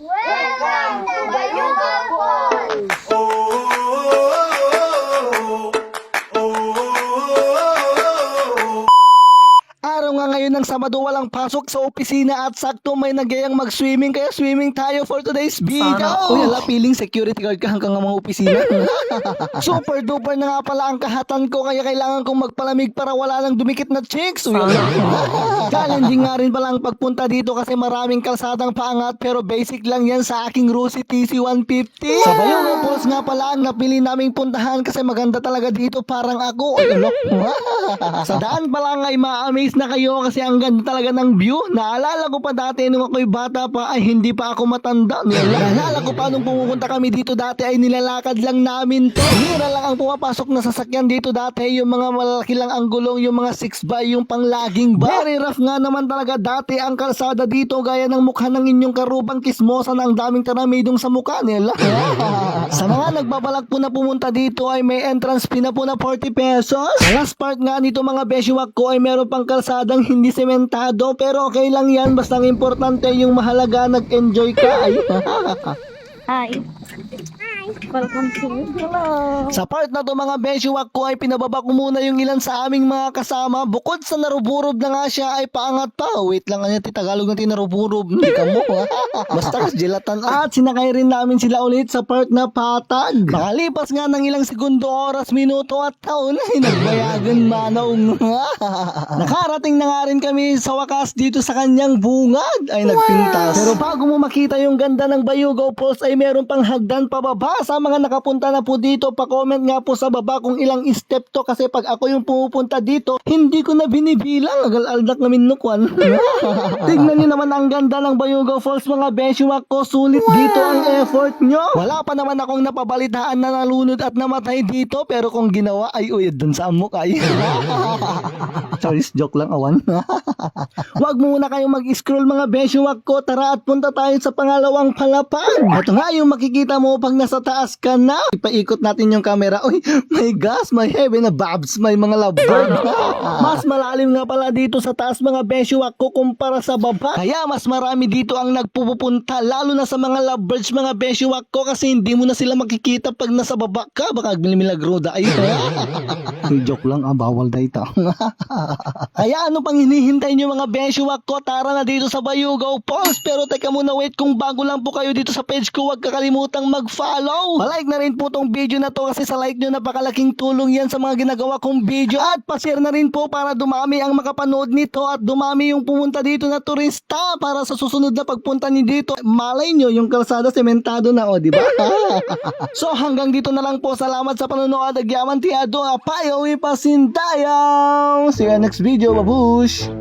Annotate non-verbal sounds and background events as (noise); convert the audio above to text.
What? Ngayon ng Sabado walang pasok sa opisina at sakto may nagyayang mag-swimming kaya swimming tayo for today's video. Uy, ala, feeling security guard ka hanggang ang mga opisina. (laughs) (laughs) Super duper na nga pala ang kahatan ko kaya kailangan kong magpalamig para wala nang dumikit na chicks. Uy, ala. (laughs) Challenging nga rin pala ang pagpunta dito kasi maraming kalsadang paangat pero basic lang yan sa aking Rusi TC 150. Sa Bayongo Falls nga pala ang napili naming puntahan kasi maganda talaga dito parang ako. Ay, sa daan pa lang ay ma-amaze na kayo kasi ang ganda talaga ng view. Naalala ko pa dati nung ako'y bata pa ay hindi pa ako matanda. (laughs) Naalala ko pa nung pumupunta kami dito dati ay nilalakad lang namin to. Mira lang ang pumapasok na sasakyan dito dati yung mga malaki lang ang gulong, yung mga 6 by yung panglaging ba. Very rough nga naman talaga dati ang kalsada dito gaya ng mukha ng inyong karubang kismosa na ang daming taramidong sa mukha nila. (laughs) sa mga nagbabalak po na pumunta dito ay may entrance fee na po na 40 pesos. Last part nga nito mga beshiwak ko ay meron pang kalsadang hindi sementado pero okay lang yan basta ang importante yung mahalaga nag-enjoy ka. Ay. Hi. Sa part na to mga beshiwak ko ay pinababa ko muna yung ilan sa aming mga kasama. Bukod sa naruburob na nga siya ay paangat pa. Wait lang nga ti Tagalog na tinaruburob. Hindi ka mo. (laughs) Basta kas jelatan. At sinakay rin namin sila ulit sa part na patag. Makalipas nga ng ilang segundo, oras, minuto at taon ay nagbayagan manong. (laughs) Nakarating na nga rin kami sa wakas dito sa kanyang bungad ay nagpintas. Pero bago mo makita yung ganda ng Bayugaw Falls ay meron pang hagdan pababa sa mga nakapunta na po dito. Pa-comment nga po sa baba kung ilang step to kasi pag ako yung pumupunta dito, hindi ko na binibilang. Agal-aldak namin nukwan. (laughs) Tignan nyo naman ang ganda ng Bayugaw Falls mga beshiwak ko. Sulit dito ang effort nyo. Wala pa naman akong napabalitaan na nalunod at namatay dito pero kung ginawa ay uyod dun sa amok ay. (laughs) Sorry, joke lang awan. (laughs) Huwag muna kayong mag-scroll mga beshiwak ko. Tara at punta tayo sa pangalawang palapag. Ito nga yung makikita mo pag nasa taas ka na. Ipaikot natin yung camera. Uy, may gas, may heavy na babs, may mga lovebird. mas malalim nga pala dito sa taas mga beshiwak ko kumpara sa baba. Kaya mas marami dito ang nagpupunta lalo na sa mga lovebirds mga beshiwak ko kasi hindi mo na sila makikita pag nasa baba ka. Baka milagro da. Ay, (laughs) joke lang ah, bawal da ito. (laughs) Kaya ano pang hinihintay nyo mga beshiwak ko? Tara na dito sa Bayugaw Falls. Pero teka muna wait kung bago lang po kayo dito sa page ko, huwag kakalimutang mag-follow. Palike na rin po tong video na to kasi sa like nyo napakalaking tulong yan sa mga ginagawa kong video. At pa-share na rin po para dumami ang makapanood nito at dumami yung pumunta dito na turista para sa susunod na pagpunta ni dito. Malay nyo yung kalsada sementado na o, di ba? (laughs) so hanggang dito na lang po. Salamat sa panonood. Agyaman tiado. Apayo Maui Pasintayaw! See you next video, babush!